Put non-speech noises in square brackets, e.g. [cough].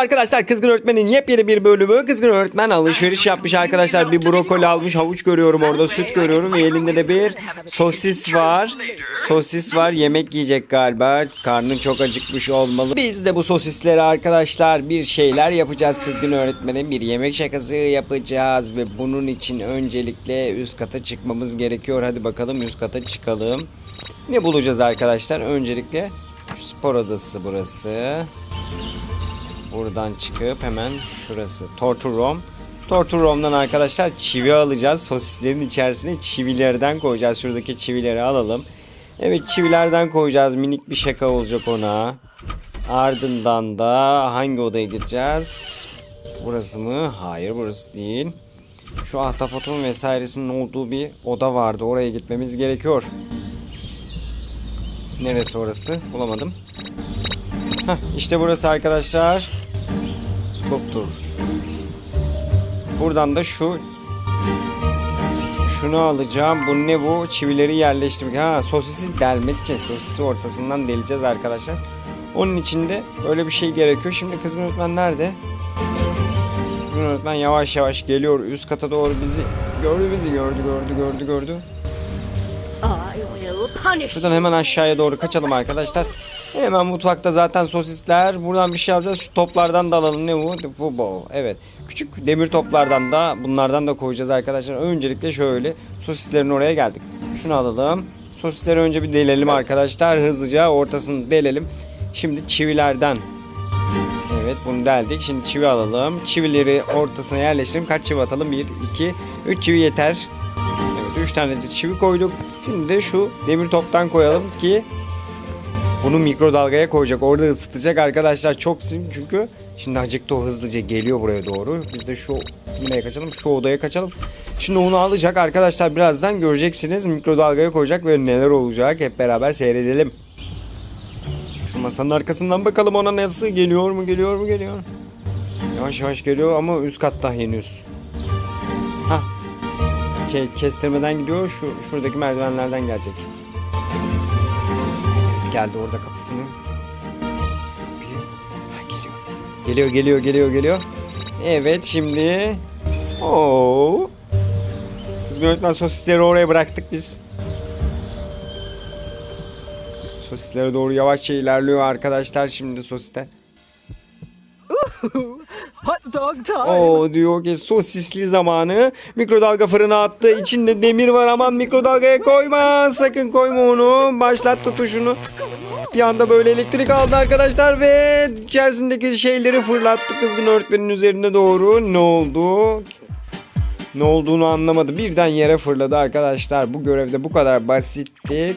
arkadaşlar Kızgın Öğretmen'in yepyeni bir bölümü. Kızgın Öğretmen alışveriş yapmış arkadaşlar. Bir brokoli almış, havuç görüyorum orada, süt görüyorum ve elinde de bir sosis var. Sosis var, yemek yiyecek galiba. Karnın çok acıkmış olmalı. Biz de bu sosisleri arkadaşlar bir şeyler yapacağız Kızgın Öğretmen'in. Bir yemek şakası yapacağız ve bunun için öncelikle üst kata çıkmamız gerekiyor. Hadi bakalım üst kata çıkalım. Ne bulacağız arkadaşlar? Öncelikle spor odası burası. Buradan çıkıp hemen şurası. Torturom. Torturom'dan arkadaşlar çivi alacağız. Sosislerin içerisine çivilerden koyacağız. Şuradaki çivileri alalım. Evet çivilerden koyacağız. Minik bir şaka olacak ona. Ardından da hangi odaya gideceğiz? Burası mı? Hayır burası değil. Şu ahtapotun vesairesinin olduğu bir oda vardı. Oraya gitmemiz gerekiyor. Neresi orası? Bulamadım. Heh, işte burası arkadaşlar. Sculptor. Buradan da şu şunu alacağım. Bu ne bu? Çivileri yerleştirmek. Ha sosisi delmek için sosisi ortasından deleceğiz arkadaşlar. Onun için de öyle bir şey gerekiyor. Şimdi kızgın öğretmen nerede? Kızgın öğretmen yavaş yavaş geliyor. Üst kata doğru bizi gördü bizi gördü gördü gördü gördü. Şuradan hemen aşağıya doğru kaçalım arkadaşlar. Hemen mutfakta zaten sosisler. Buradan bir şey alacağız. Şu toplardan da alalım. Ne bu? Football. Evet. Küçük demir toplardan da bunlardan da koyacağız arkadaşlar. Öncelikle şöyle sosislerin oraya geldik. Şunu alalım. Sosisleri önce bir delelim arkadaşlar. Hızlıca ortasını delelim. Şimdi çivilerden. Evet bunu deldik. Şimdi çivi alalım. Çivileri ortasına yerleştirelim. Kaç çivi atalım? 1, 2, 3 çivi yeter. Evet 3 tane de çivi koyduk. Şimdi de şu demir toptan koyalım ki bunu mikrodalgaya koyacak. Orada ısıtacak arkadaşlar. Çok sim çünkü şimdi acıktı o hızlıca geliyor buraya doğru. Biz de şu nereye kaçalım? Şu odaya kaçalım. Şimdi onu alacak arkadaşlar. Birazdan göreceksiniz. Mikrodalgaya koyacak ve neler olacak hep beraber seyredelim. Şu masanın arkasından bakalım ona nasıl geliyor mu geliyor mu geliyor. Yavaş yavaş geliyor ama üst katta henüz. Hah şey kestirmeden gidiyor. Şu şuradaki merdivenlerden gelecek. Geldi orada kapısını. Geliyor. Geliyor geliyor geliyor geliyor. Evet şimdi. Oo. Kızgın öğretmen sosisleri oraya bıraktık biz. Sosislere doğru yavaşça ilerliyor arkadaşlar şimdi sosiste. [laughs] hot dog time. O diyor ki sosisli zamanı mikrodalga fırına attı. İçinde demir var aman mikrodalgaya koyma. Sakın koyma onu. Başlat tutuşunu. Bir anda böyle elektrik aldı arkadaşlar ve içerisindeki şeyleri fırlattı kızgın öğretmenin üzerine doğru. Ne oldu? Ne olduğunu anlamadı. Birden yere fırladı arkadaşlar. Bu görevde bu kadar basitti.